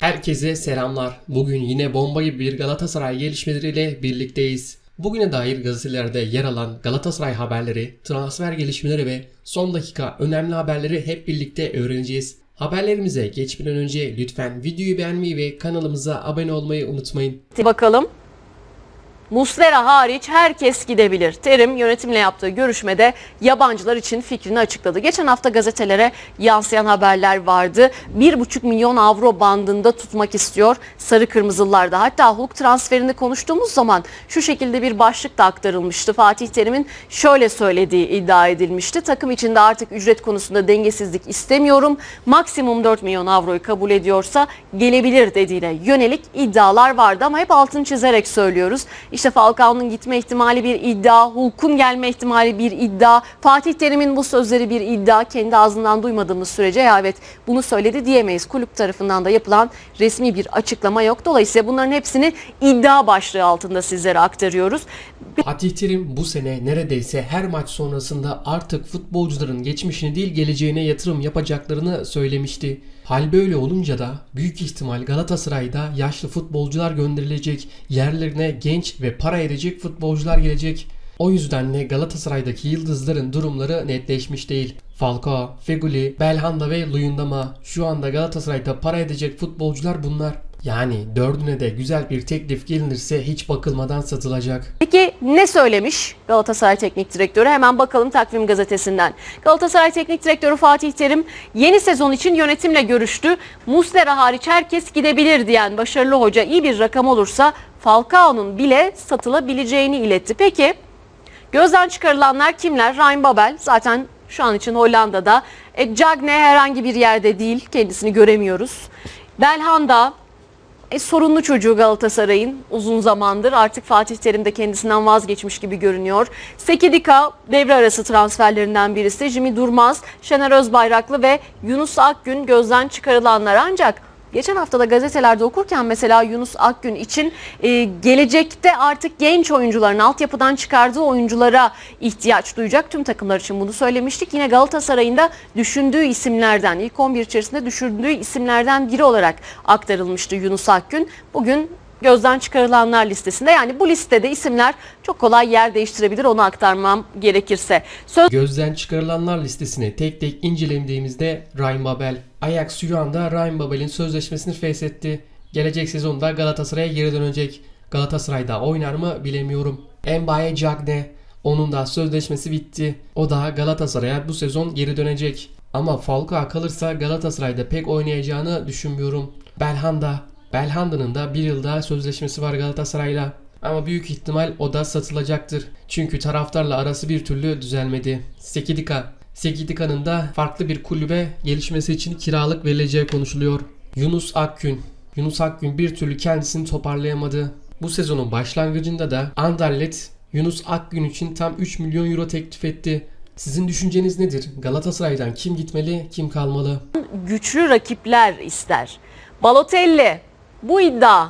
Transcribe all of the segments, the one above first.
Herkese selamlar. Bugün yine bomba gibi bir Galatasaray gelişmeleriyle birlikteyiz. Bugüne dair gazetelerde yer alan Galatasaray haberleri, transfer gelişmeleri ve son dakika önemli haberleri hep birlikte öğreneceğiz. Haberlerimize geçmeden önce lütfen videoyu beğenmeyi ve kanalımıza abone olmayı unutmayın. Bakalım. Muslera hariç herkes gidebilir. Terim yönetimle yaptığı görüşmede yabancılar için fikrini açıkladı. Geçen hafta gazetelere yansıyan haberler vardı. 1,5 milyon avro bandında tutmak istiyor Sarı Kırmızılılarda. Hatta Hulk transferini konuştuğumuz zaman şu şekilde bir başlık da aktarılmıştı. Fatih Terim'in şöyle söylediği iddia edilmişti. Takım içinde artık ücret konusunda dengesizlik istemiyorum. Maksimum 4 milyon avroyu kabul ediyorsa gelebilir dediğine yönelik iddialar vardı ama hep altını çizerek söylüyoruz. İşte Falcao'nun gitme ihtimali bir iddia, Hulk'un gelme ihtimali bir iddia, Fatih Terim'in bu sözleri bir iddia. Kendi ağzından duymadığımız sürece ya evet bunu söyledi diyemeyiz. Kulüp tarafından da yapılan resmi bir açıklama yok. Dolayısıyla bunların hepsini iddia başlığı altında sizlere aktarıyoruz. Fatih Terim bu sene neredeyse her maç sonrasında artık futbolcuların geçmişini değil geleceğine yatırım yapacaklarını söylemişti. Hal böyle olunca da büyük ihtimal Galatasaray'da yaşlı futbolcular gönderilecek, yerlerine genç ve para edecek futbolcular gelecek. O yüzden de Galatasaray'daki yıldızların durumları netleşmiş değil. Falcao, Feguli, Belhanda ve Luyendama şu anda Galatasaray'da para edecek futbolcular bunlar. Yani dördüne de güzel bir teklif gelinirse hiç bakılmadan satılacak. Peki ne söylemiş Galatasaray Teknik Direktörü? Hemen bakalım Takvim Gazetesi'nden. Galatasaray Teknik Direktörü Fatih Terim yeni sezon için yönetimle görüştü. Muslera hariç herkes gidebilir diyen başarılı hoca iyi bir rakam olursa Falcao'nun bile satılabileceğini iletti. Peki gözden çıkarılanlar kimler? Ryan Babel zaten şu an için Hollanda'da. E, Cagne herhangi bir yerde değil. Kendisini göremiyoruz. Belhanda e, sorunlu çocuğu Galatasaray'ın uzun zamandır artık Fatih Terim de kendisinden vazgeçmiş gibi görünüyor. Sekedika devre arası transferlerinden birisi. Jimmy Durmaz, Şener Özbayraklı ve Yunus Akgün gözden çıkarılanlar ancak Geçen hafta da gazetelerde okurken mesela Yunus Akgün için e, gelecekte artık genç oyuncuların altyapıdan çıkardığı oyunculara ihtiyaç duyacak. Tüm takımlar için bunu söylemiştik. Yine Galatasaray'ın da düşündüğü isimlerden, ilk 11 içerisinde düşündüğü isimlerden biri olarak aktarılmıştı Yunus Akgün. Bugün gözden çıkarılanlar listesinde. Yani bu listede isimler çok kolay yer değiştirebilir onu aktarmam gerekirse. Söz Gözden çıkarılanlar listesini tek tek incelediğimizde Ryan Babel. Ajax şu anda Ryan Babel'in sözleşmesini feshetti. Gelecek sezonda Galatasaray'a geri dönecek. Galatasaray'da oynar mı bilemiyorum. Mbaye Cagne. Onun da sözleşmesi bitti. O da Galatasaray'a bu sezon geri dönecek. Ama Falcao kalırsa Galatasaray'da pek oynayacağını düşünmüyorum. Belhanda. Belhanda'nın da bir yıl daha sözleşmesi var Galatasaray'la. Ama büyük ihtimal o da satılacaktır. Çünkü taraftarla arası bir türlü düzelmedi. Sekidika. Sekidika'nın da farklı bir kulübe gelişmesi için kiralık verileceği konuşuluyor. Yunus Akgün. Yunus Akgün bir türlü kendisini toparlayamadı. Bu sezonun başlangıcında da Anderlet Yunus Akgün için tam 3 milyon euro teklif etti. Sizin düşünceniz nedir? Galatasaray'dan kim gitmeli, kim kalmalı? güçlü rakipler ister. Balotelli bu iddia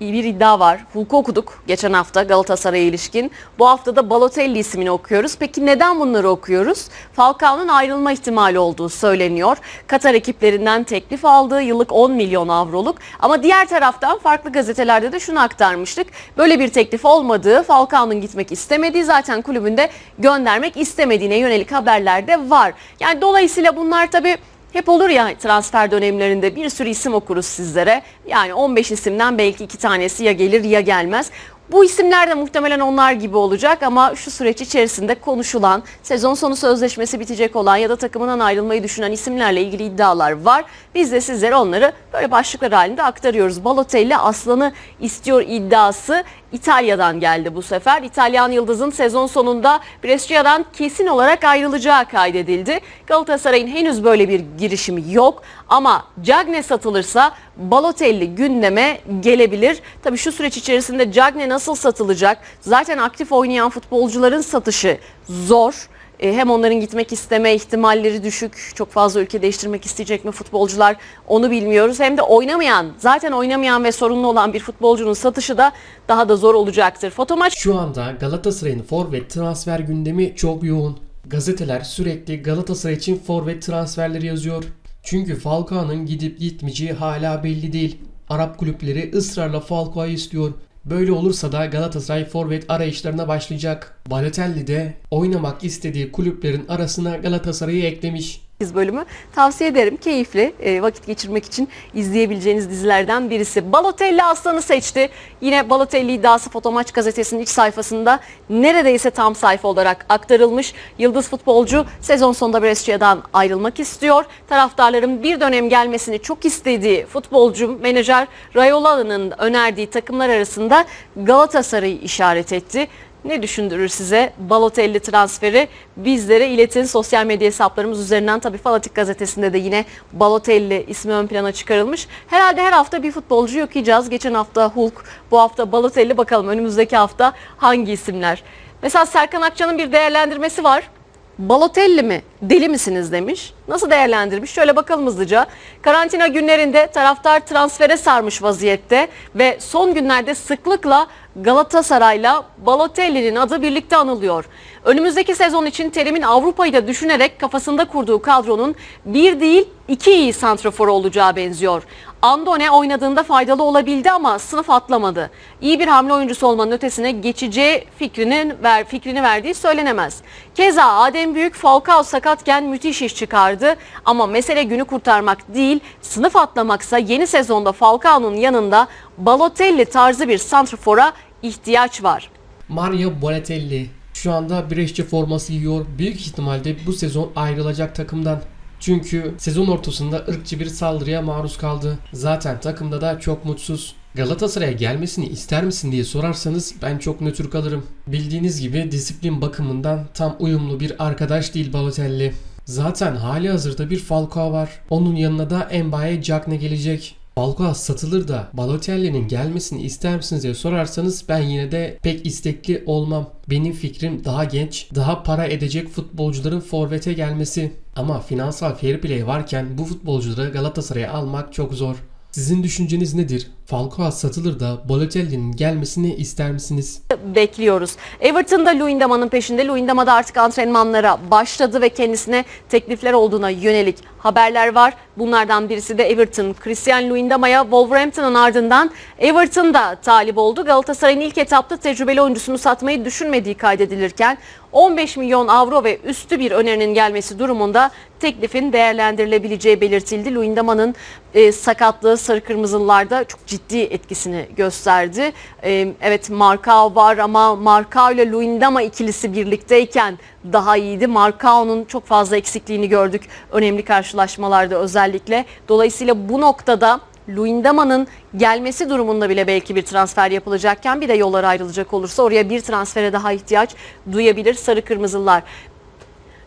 bir iddia var. Hulk'u okuduk geçen hafta Galatasaray'a ilişkin. Bu hafta da Balotelli ismini okuyoruz. Peki neden bunları okuyoruz? Falcao'nun ayrılma ihtimali olduğu söyleniyor. Katar ekiplerinden teklif aldığı yıllık 10 milyon avroluk. Ama diğer taraftan farklı gazetelerde de şunu aktarmıştık. Böyle bir teklif olmadığı, Falcao'nun gitmek istemediği zaten kulübünde göndermek istemediğine yönelik haberler de var. Yani dolayısıyla bunlar tabii hep olur ya transfer dönemlerinde bir sürü isim okuruz sizlere. Yani 15 isimden belki iki tanesi ya gelir ya gelmez. Bu isimler de muhtemelen onlar gibi olacak ama şu süreç içerisinde konuşulan, sezon sonu sözleşmesi bitecek olan ya da takımından ayrılmayı düşünen isimlerle ilgili iddialar var. Biz de sizlere onları böyle başlıklar halinde aktarıyoruz. Balotelli Aslan'ı istiyor iddiası İtalya'dan geldi bu sefer. İtalyan Yıldız'ın sezon sonunda Brescia'dan kesin olarak ayrılacağı kaydedildi. Galatasaray'ın henüz böyle bir girişimi yok ama Cagne satılırsa Balotelli gündeme gelebilir. Tabii şu süreç içerisinde Cagne nasıl satılacak? Zaten aktif oynayan futbolcuların satışı zor. E, Hem onların gitmek isteme ihtimalleri düşük. Çok fazla ülke değiştirmek isteyecek mi futbolcular onu bilmiyoruz. Hem de oynamayan, zaten oynamayan ve sorunlu olan bir futbolcunun satışı da daha da zor olacaktır. Fotomaç Şu anda Galatasaray'ın forvet transfer gündemi çok yoğun. Gazeteler sürekli Galatasaray için forvet transferleri yazıyor. Çünkü Falcao'nun gidip gitmeyeceği hala belli değil. Arap kulüpleri ısrarla Falcao'yu istiyor. Böyle olursa da Galatasaray forvet arayışlarına başlayacak. Balotelli de oynamak istediği kulüplerin arasına Galatasaray'ı eklemiş. Bölümü tavsiye ederim. Keyifli e, vakit geçirmek için izleyebileceğiniz dizilerden birisi. Balotelli Aslan'ı seçti. Yine Balotelli iddiası Fotomaç gazetesinin iç sayfasında neredeyse tam sayfa olarak aktarılmış. Yıldız futbolcu sezon sonunda Brescia'dan ayrılmak istiyor. Taraftarların bir dönem gelmesini çok istediği futbolcu menajer Rayola'nın önerdiği takımlar arasında Galatasaray'ı işaret etti. Ne düşündürür size Balotelli transferi? Bizlere iletin. Sosyal medya hesaplarımız üzerinden tabii Fanatik gazetesinde de yine Balotelli ismi ön plana çıkarılmış. Herhalde her hafta bir futbolcu okuyacağız. Geçen hafta Hulk, bu hafta Balotelli. Bakalım önümüzdeki hafta hangi isimler? Mesela Serkan Akça'nın bir değerlendirmesi var. Balotelli mi? Deli misiniz demiş. Nasıl değerlendirmiş? Şöyle bakalım hızlıca. Karantina günlerinde taraftar transfere sarmış vaziyette ve son günlerde sıklıkla Galatasaray'la Balotelli'nin adı birlikte anılıyor. Önümüzdeki sezon için Terim'in Avrupa'yı da düşünerek kafasında kurduğu kadronun bir değil iki iyi santrafor olacağı benziyor. Andone oynadığında faydalı olabildi ama sınıf atlamadı. İyi bir hamle oyuncusu olmanın ötesine geçeceği fikrinin ver, fikrini verdiği söylenemez. Keza Adem Büyük Falcao sakatken müthiş iş çıkardı ama mesele günü kurtarmak değil sınıf atlamaksa yeni sezonda Falcao'nun yanında Balotelli tarzı bir santrafora ihtiyaç var. Mario Balotelli şu anda Brescia forması giyiyor. Büyük ihtimalle bu sezon ayrılacak takımdan. Çünkü sezon ortasında ırkçı bir saldırıya maruz kaldı. Zaten takımda da çok mutsuz. Galatasaray'a gelmesini ister misin diye sorarsanız ben çok nötr kalırım. Bildiğiniz gibi disiplin bakımından tam uyumlu bir arkadaş değil Balotelli. Zaten hali hazırda bir Falcao var. Onun yanına da Mbaye Cagne gelecek. Falcao satılır da Balotelli'nin gelmesini ister misiniz diye sorarsanız ben yine de pek istekli olmam. Benim fikrim daha genç, daha para edecek futbolcuların forvete gelmesi. Ama finansal fair play varken bu futbolcuları Galatasaray'a almak çok zor. Sizin düşünceniz nedir? Falcao satılır da Balotelli'nin gelmesini ister misiniz? bekliyoruz. Everton'da Luyendama'nın peşinde. Luyendama da artık antrenmanlara başladı ve kendisine teklifler olduğuna yönelik haberler var. Bunlardan birisi de Everton. Christian Luyendama'ya Wolverhampton'ın ardından Everton'da talip oldu. Galatasaray'ın ilk etapta tecrübeli oyuncusunu satmayı düşünmediği kaydedilirken 15 milyon avro ve üstü bir önerinin gelmesi durumunda teklifin değerlendirilebileceği belirtildi. Luyendama'nın e, sakatlığı sarı kırmızılılarda çok ciddi etkisini gösterdi. E, evet Markao var ama Markao ile Luyendama ikilisi birlikteyken daha iyiydi. Markao'nun çok fazla eksikliğini gördük önemli karşılaşmalarda özellikle. Dolayısıyla bu noktada Luyendama'nın gelmesi durumunda bile belki bir transfer yapılacakken bir de yollar ayrılacak olursa oraya bir transfere daha ihtiyaç duyabilir Sarı Kırmızılar.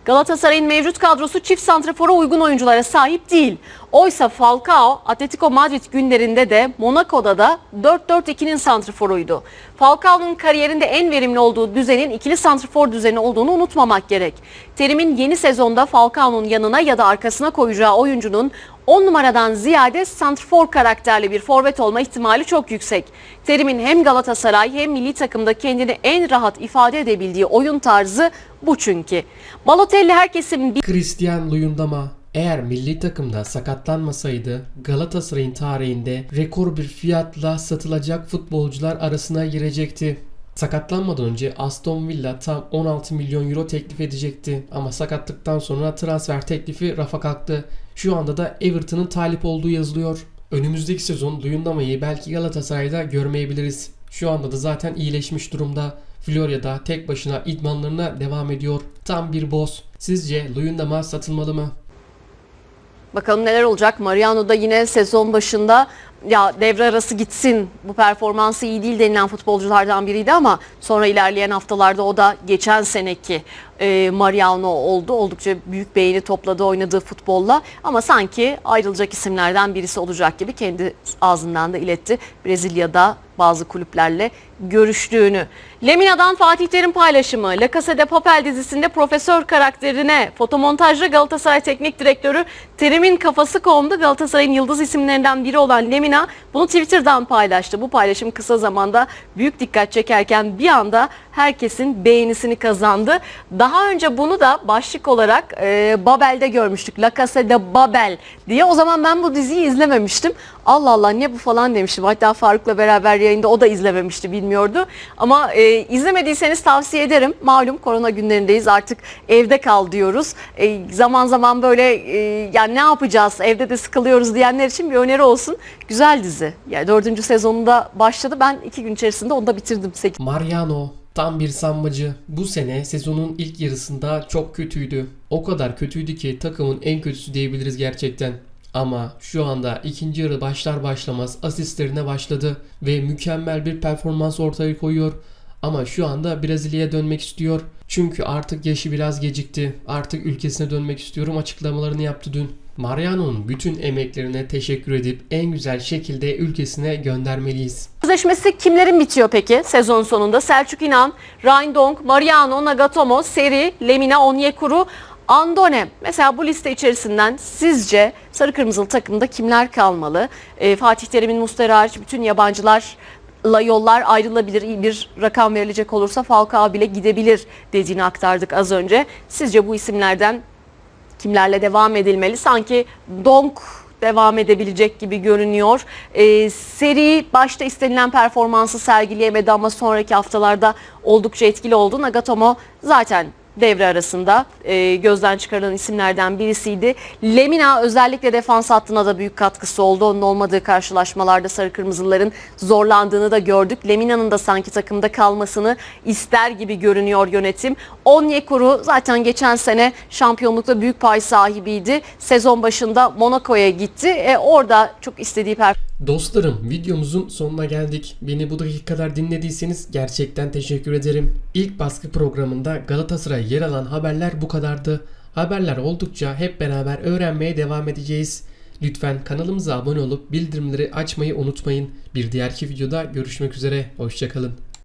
Galatasaray'ın mevcut kadrosu çift santrafora uygun oyunculara sahip değil. Oysa Falcao Atletico Madrid günlerinde de Monaco'da da 4-4-2'nin santraforuydu. Falcao'nun kariyerinde en verimli olduğu düzenin ikili santrafor düzeni olduğunu unutmamak gerek. Terim'in yeni sezonda Falcao'nun yanına ya da arkasına koyacağı oyuncunun 10 numaradan ziyade santrfor karakterli bir forvet olma ihtimali çok yüksek. Terim'in hem Galatasaray hem milli takımda kendini en rahat ifade edebildiği oyun tarzı bu çünkü. Balotelli herkesin Christian Luyendama eğer milli takımda sakatlanmasaydı Galatasaray'ın tarihinde rekor bir fiyatla satılacak futbolcular arasına girecekti. Sakatlanmadan önce Aston Villa tam 16 milyon euro teklif edecekti ama sakatlıktan sonra transfer teklifi rafa kalktı. Şu anda da Everton'ın talip olduğu yazılıyor. Önümüzdeki sezon Luyendama'yı belki Galatasaray'da görmeyebiliriz. Şu anda da zaten iyileşmiş durumda. Florya'da tek başına idmanlarına devam ediyor. Tam bir boss. Sizce Luyendama satılmalı mı? Bakalım neler olacak. Mariano da yine sezon başında ya devre arası gitsin bu performansı iyi değil denilen futbolculardan biriydi ama sonra ilerleyen haftalarda o da geçen seneki e, Mariano oldu. Oldukça büyük beğeni topladı oynadığı futbolla ama sanki ayrılacak isimlerden birisi olacak gibi kendi ağzından da iletti. Brezilya'da bazı kulüplerle görüştüğünü. Lemina'dan Fatih Terim paylaşımı. La Casa de Papel dizisinde profesör karakterine fotomontajda Galatasaray Teknik Direktörü Terim'in kafası kondu. Galatasaray'ın yıldız isimlerinden biri olan Lemina bunu Twitter'dan paylaştı. Bu paylaşım kısa zamanda büyük dikkat çekerken bir anda herkesin beğenisini kazandı. Daha önce bunu da başlık olarak e, Babel'de görmüştük. La Casa de Babel diye. O zaman ben bu diziyi izlememiştim. Allah Allah ne bu falan demiştim. Hatta Faruk'la beraber yayında o da izlememişti bilmiyordu. Ama e, izlemediyseniz tavsiye ederim. Malum korona günlerindeyiz artık evde kal diyoruz. E, zaman zaman böyle e, yani ne yapacağız evde de sıkılıyoruz diyenler için bir öneri olsun. Güzel dizi. Yani dördüncü sezonunda başladı. Ben iki gün içerisinde onu da bitirdim. Sekiz- Mariano tam bir sambacı. Bu sene sezonun ilk yarısında çok kötüydü. O kadar kötüydü ki takımın en kötüsü diyebiliriz gerçekten. Ama şu anda ikinci yarı başlar başlamaz asistlerine başladı ve mükemmel bir performans ortaya koyuyor. Ama şu anda Brezilya'ya dönmek istiyor. Çünkü artık yaşı biraz gecikti. Artık ülkesine dönmek istiyorum açıklamalarını yaptı dün. Mariano'nun bütün emeklerine teşekkür edip en güzel şekilde ülkesine göndermeliyiz. Sözleşmesi kimlerin bitiyor peki sezon sonunda? Selçuk İnan, Ryan Dong, Mariano, Nagatomo, Seri, Lemina, Onyekuru, Andone. Mesela bu liste içerisinden sizce sarı kırmızılı takımda kimler kalmalı? Ee, Fatih Terim'in Mustera hariç bütün yabancılarla yollar ayrılabilir. Bir rakam verilecek olursa Falcao bile gidebilir dediğini aktardık az önce. Sizce bu isimlerden kimlerle devam edilmeli? Sanki Donk devam edebilecek gibi görünüyor. Ee, seri başta istenilen performansı sergileyemedi ama sonraki haftalarda oldukça etkili oldu. Nagatomo zaten devre arasında e, gözden çıkarılan isimlerden birisiydi. Lemina özellikle defans hattına da büyük katkısı oldu. Onun olmadığı karşılaşmalarda sarı kırmızıların zorlandığını da gördük. Lemina'nın da sanki takımda kalmasını ister gibi görünüyor yönetim. Onyekuru zaten geçen sene şampiyonlukta büyük pay sahibiydi. Sezon başında Monaco'ya gitti. E, orada çok istediği performansı Dostlarım videomuzun sonuna geldik. Beni bu dakikalar dinlediyseniz gerçekten teşekkür ederim. İlk baskı programında Galatasaray yer alan haberler bu kadardı. Haberler oldukça hep beraber öğrenmeye devam edeceğiz. Lütfen kanalımıza abone olup bildirimleri açmayı unutmayın. Bir diğerki videoda görüşmek üzere. Hoşçakalın.